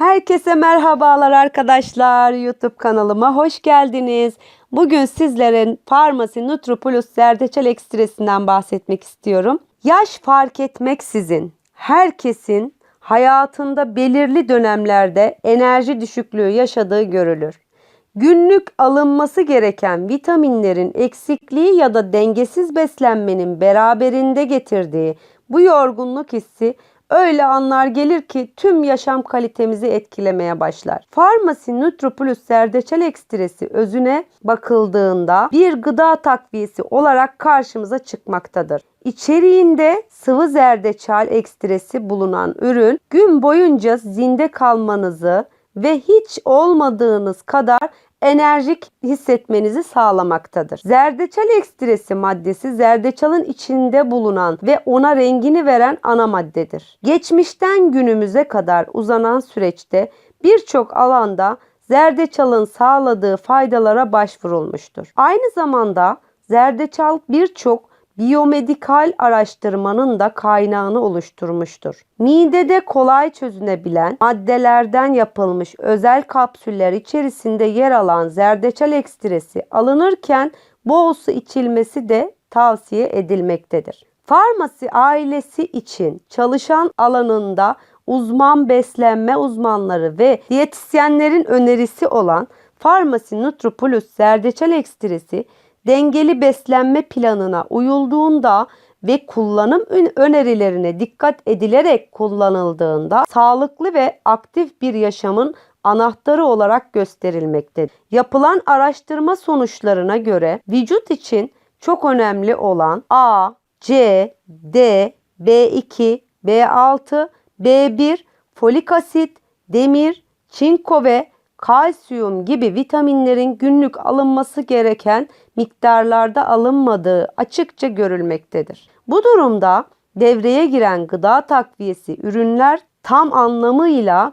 Herkese merhabalar arkadaşlar. YouTube kanalıma hoş geldiniz. Bugün sizlere Farmasi Nutroplus Zerdeçal Ekstresinden bahsetmek istiyorum. Yaş fark etmeksizin herkesin hayatında belirli dönemlerde enerji düşüklüğü yaşadığı görülür. Günlük alınması gereken vitaminlerin eksikliği ya da dengesiz beslenmenin beraberinde getirdiği bu yorgunluk hissi öyle anlar gelir ki tüm yaşam kalitemizi etkilemeye başlar. Farmasi Nutroplus zerdeçal ekstresi özüne bakıldığında bir gıda takviyesi olarak karşımıza çıkmaktadır. İçeriğinde sıvı zerdeçal ekstresi bulunan ürün gün boyunca zinde kalmanızı ve hiç olmadığınız kadar enerjik hissetmenizi sağlamaktadır. Zerdeçal ekstresi maddesi zerdeçalın içinde bulunan ve ona rengini veren ana maddedir. Geçmişten günümüze kadar uzanan süreçte birçok alanda zerdeçalın sağladığı faydalara başvurulmuştur. Aynı zamanda zerdeçal birçok biyomedikal araştırmanın da kaynağını oluşturmuştur. Midede kolay çözünebilen maddelerden yapılmış özel kapsüller içerisinde yer alan zerdeçal ekstresi alınırken bol su içilmesi de tavsiye edilmektedir. Farmasi ailesi için çalışan alanında uzman beslenme uzmanları ve diyetisyenlerin önerisi olan Farmasi Nutroplus zerdeçal ekstresi dengeli beslenme planına uyulduğunda ve kullanım önerilerine dikkat edilerek kullanıldığında sağlıklı ve aktif bir yaşamın anahtarı olarak gösterilmektedir. Yapılan araştırma sonuçlarına göre vücut için çok önemli olan A, C, D, B2, B6, B1, folik asit, demir, çinko ve kalsiyum gibi vitaminlerin günlük alınması gereken miktarlarda alınmadığı açıkça görülmektedir. Bu durumda devreye giren gıda takviyesi ürünler tam anlamıyla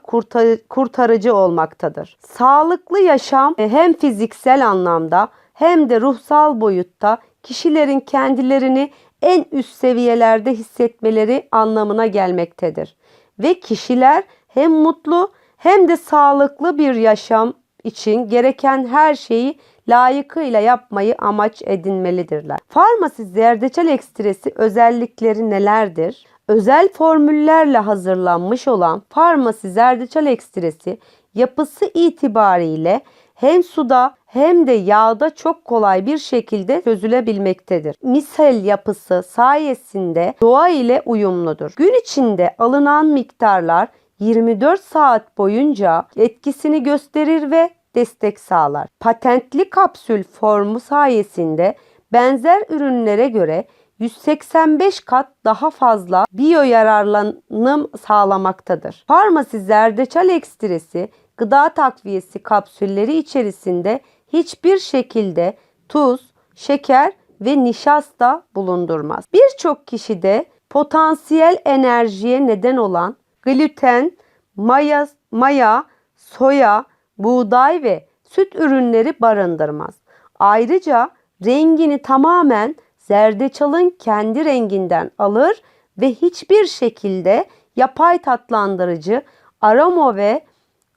kurtarıcı olmaktadır. Sağlıklı yaşam hem fiziksel anlamda hem de ruhsal boyutta kişilerin kendilerini en üst seviyelerde hissetmeleri anlamına gelmektedir. Ve kişiler hem mutlu hem de sağlıklı bir yaşam için gereken her şeyi layıkıyla yapmayı amaç edinmelidirler. Farmasi zerdeçal ekstresi özellikleri nelerdir? Özel formüllerle hazırlanmış olan farmasi zerdeçal ekstresi yapısı itibariyle hem suda hem de yağda çok kolay bir şekilde çözülebilmektedir. Mishel yapısı sayesinde doğa ile uyumludur. Gün içinde alınan miktarlar 24 saat boyunca etkisini gösterir ve destek sağlar. Patentli kapsül formu sayesinde benzer ürünlere göre 185 kat daha fazla biyo yararlanım sağlamaktadır. Farmasi zerdeçal ekstresi gıda takviyesi kapsülleri içerisinde hiçbir şekilde tuz, şeker ve nişasta bulundurmaz. Birçok kişide potansiyel enerjiye neden olan gluten, maya, maya, soya, buğday ve süt ürünleri barındırmaz. Ayrıca rengini tamamen zerdeçalın kendi renginden alır ve hiçbir şekilde yapay tatlandırıcı, aroma ve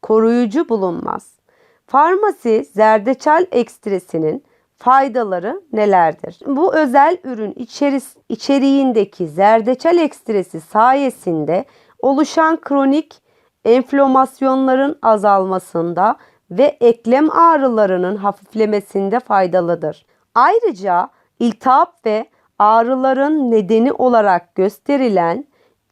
koruyucu bulunmaz. Farmasi zerdeçal ekstresinin faydaları nelerdir? Bu özel ürün içeris içeriğindeki zerdeçal ekstresi sayesinde oluşan kronik enflamasyonların azalmasında ve eklem ağrılarının hafiflemesinde faydalıdır. Ayrıca iltihap ve ağrıların nedeni olarak gösterilen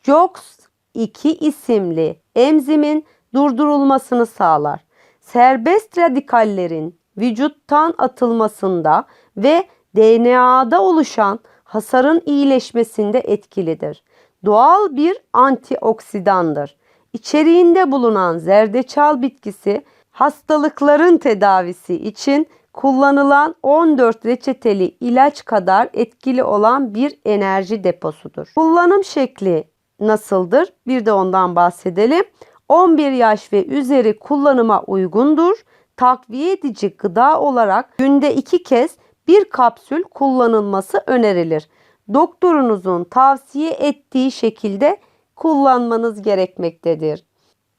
JOX2 isimli enzimin durdurulmasını sağlar. Serbest radikallerin vücuttan atılmasında ve DNA'da oluşan hasarın iyileşmesinde etkilidir. Doğal bir antioksidandır. İçeriğinde bulunan zerdeçal bitkisi hastalıkların tedavisi için kullanılan 14 reçeteli ilaç kadar etkili olan bir enerji deposudur. Kullanım şekli nasıldır? Bir de ondan bahsedelim. 11 yaş ve üzeri kullanıma uygundur. Takviye edici gıda olarak günde 2 kez bir kapsül kullanılması önerilir. Doktorunuzun tavsiye ettiği şekilde kullanmanız gerekmektedir.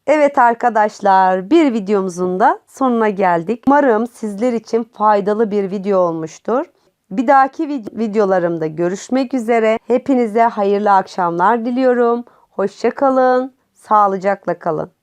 Evet arkadaşlar bir videomuzun da sonuna geldik. Umarım sizler için faydalı bir video olmuştur. Bir dahaki vid- videolarımda görüşmek üzere. Hepinize hayırlı akşamlar diliyorum. Hoşçakalın, sağlıcakla kalın.